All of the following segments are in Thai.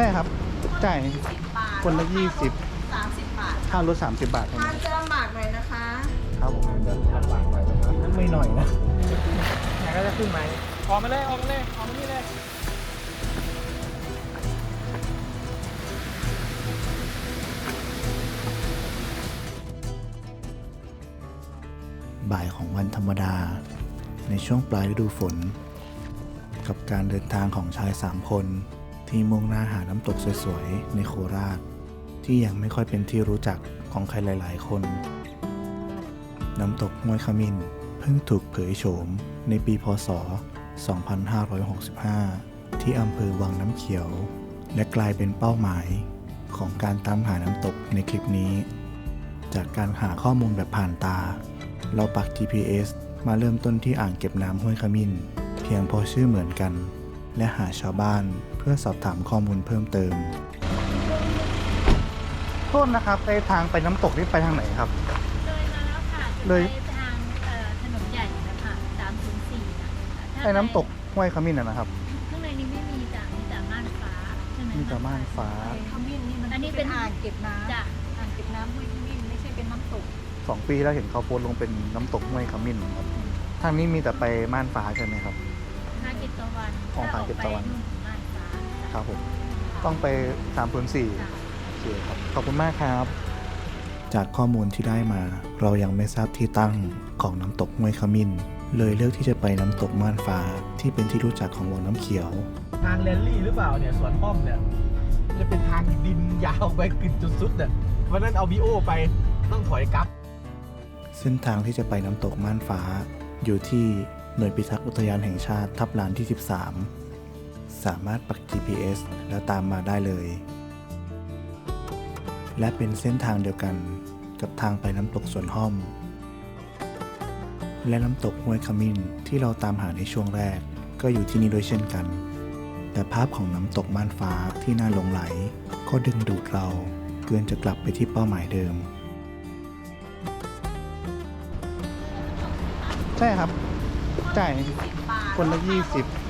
ใช่ครับ จ่ายสิบบาทคนละแวยี่สิบ สามสิบบาทค่ารถ30 บาทเท่าทานั้นนจะลำบากหน่อยนะคะ ครับผมจะลำบากหน่อยนะครับไม่หน่อยนะไหนก็จะขึ้นไหมออกมาเลยออกมาเลยออกมานี่เลยบ่ายของวันธรรมดา ในช่วงปลายฤดูฝน กับการเดินทางของชายสามคน ที่มุ่งหน้าหาน้ำตกสวยๆ ในโคราช ที่ยังไม่ค่อยเป็นที่รู้จักของใครหลาย ๆ คน น้ำตกห้วยขมิ้นเพิ่งถูกเผยโฉมในปีพศ 2565 ที่อำเภอวังน้ำเขียว และกลายเป็นเป้าหมายของการตามหาน้ำตกในคลิปนี้ จากการหาข้อมูลแบบผ่านตา เราปัก GPS มาเริ่มต้นที่อ่างเก็บน้ำห้วยขมิ้น เพียงพอชื่อเหมือนกัน และหาชาวบ้านเพื่อสอบถามข้อมูลเพิ่มเติม โทษนะครับไปทางไปน้ำตกนี่ไปทางไหนครับ เลยมาแล้วค่ะจะเลย ไปทางเอ่อถนนใหญ่นะคะ304นะถ้าไปน้ำตกห้วยขมิ้นนะนะครับ ข้างในนี้ไม่มีจ้ะมีแต่ม่านฟ้าใช่ไหมมีแต่ม่านฟ้า ขมิ้นนี่มันอันนี้เป็นอ่างเก็บน้ำจ้ะอ่างเก็บน้ำห้วยขมิ้นไม่ใช่เป็นน้ำตกสองปีแล้วเห็นเขาโพสต์ลงเป็นน้ำตกห้วยขมิ้นครับทางนี้มีแต่ไปม่านฟ้าใช่ไหมครับ เก็บตะวันถ้าออกไปม่านฟ้าครับผมต้องไป3ามสี่จ้ะโอเคครับขอบคุณมากครับ จากข้อมูลที่ได้มา เรายังไม่ทราบที่ตั้งของน้ำตกห้วยขมิ้น เลยเลือกที่จะไปน้ำตกม่านฟ้าที่เป็นที่รู้จักของวังน้ำเขียว ทางแรลลี่หรือเปล่าเนี่ยสวนป้อมเนี่ยจะเป็นทางดินยาวไปกึ่จุดสุดเนี่ยวันนั้นเอาบีโอไปต้องถอยกลับ เส้นทางที่จะไปน้ำตกม่านฟ้า อยู่ที่หน่วยพิทักษ์อุทยานแห่งชาติทับลานที่ 13 สามารถปัก GPS แล้วตามมาได้เลย และเป็นเส้นทางเดียวกันกับทางไปน้ำตกสวนห้อม และน้ำตกห้วยขมิ้นที่เราตามหาในช่วงแรก ก็อยู่ที่นี่ด้วยเช่นกัน แต่ภาพของน้ำตกม่านฟ้าที่น่าหลงไหล ก็ดึงดูดเราเกินจะกลับไปที่เป้าหมายเดิม ใช่ครับจ่ายคนละ 20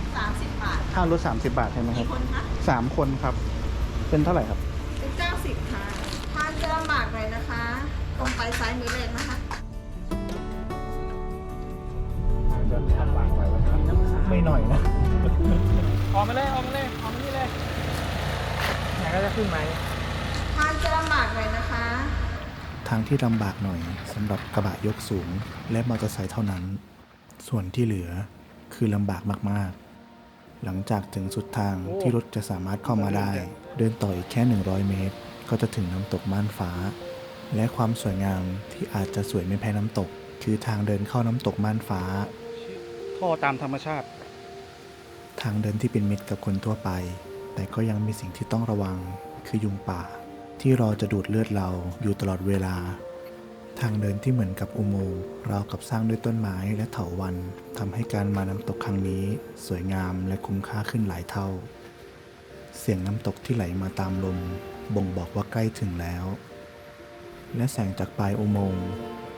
ค่ารถ30 บาทใช่ไหมครักี่บคนคะสามคนครับ เป็นเท่าไหร่ครับ เป็นเก้าสิบค่ะทานจะลำบากหน่อยนะคะ ตรงไปซ้ายมือเลยนะคะ ไม่หน่อยนะ ออกมาเลยออกมาเลยออกมานี่เลยไหนก็จะขึ้นไหม ทานจะลำบากหน่อยนะคะ ทางที่ลำบากหน่อยสำหรับกระบะยกสูง และมอเตอร์ไซค์เท่านั้น ส่วนที่เหลือคือลำบากมาก ๆ หลังจากถึงสุดทางที่รถจะสามารถเข้ามาได้ เดินต่ออีกแค่ 100 เมตร ก็จะถึงน้ำตกม่านฟ้า และความสวยงามที่อาจจะสวยไม่แพ้น้ำตก คือทางเดินเข้าน้ำตกม่านฟ้า ท่อตามธรรมชาติ ทางเดินที่เป็นมิตรกับคนทั่วไป แต่ก็ยังมีสิ่งที่ต้องระวังคือยุงป่า ที่รอจะดูดเลือดเราอยู่ตลอดเวลา ทางเดินที่เหมือนกับอุโมงค์ราวกับสร้างด้วยต้นไม้และเถาวัลย์ทำให้การมาน้ำตกครั้งนี้ สวยงามและคุ้มค่าขึ้นหลายเท่า เสียงน้ำตกที่ไหลมาตามลม บ่งบอกว่าใกล้ถึงแล้ว และแสงจากปลายอุโมงค์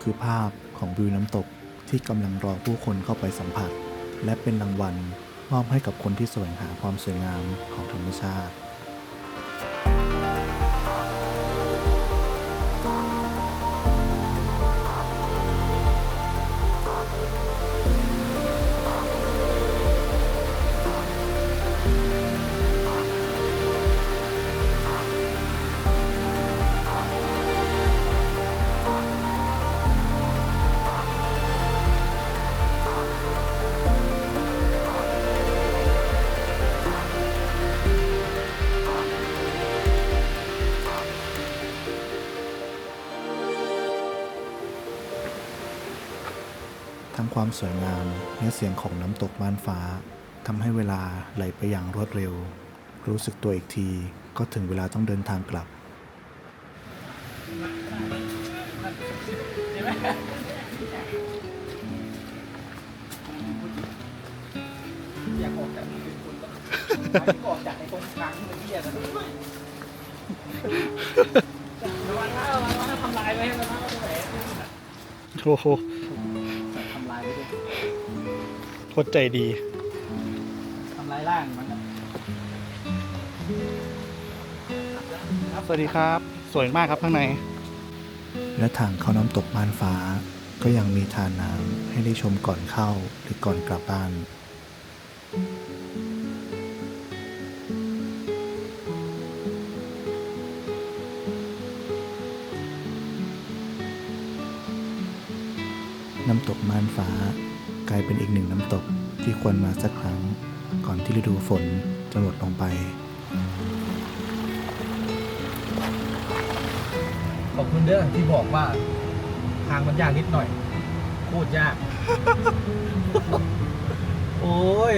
คือภาพของวิวน้ำตกที่กำลังรอผู้คนเข้าไปสัมผัส และเป็นรางวัลมอบให้กับคนที่แสวงหาความสวยงามของธรรมชาติ ทั้งความสวยงามและเสียงของน้ำตกม่านฟ้าทำให้เวลาไหลไปอย่างรวดเร็ว รู้สึกตัวอีกทีก็ถึงเวลาต้องเดินทางกลับ อยากออกจากนี่เป็นคนต้องออกจากไอ้ตรงกลางที่มันเบี้ยนะระวังนะระวังนะทำลายไว้ให้มันนะโอ้โห โคตรใจดีทำลายร่างมันนะสวัสดีครับ สวยมากครับข้างใน และทางเข้าน้ำตกม่านฟ้า ก็ยังมีทานน้ำให้ได้ชมก่อนเข้าหรือก่อนกลับบ้านน้ำตกม่านฟ้า กลายเป็นอีกหนึ่งน้ำตกที่ควรมาสักครั้ง ก่อนที่ฤดูฝนจะหมดลงไป ขอบคุณเด้อที่บอกว่า ทางมันยากนิดหน่อย โคตรยาก โอ้ย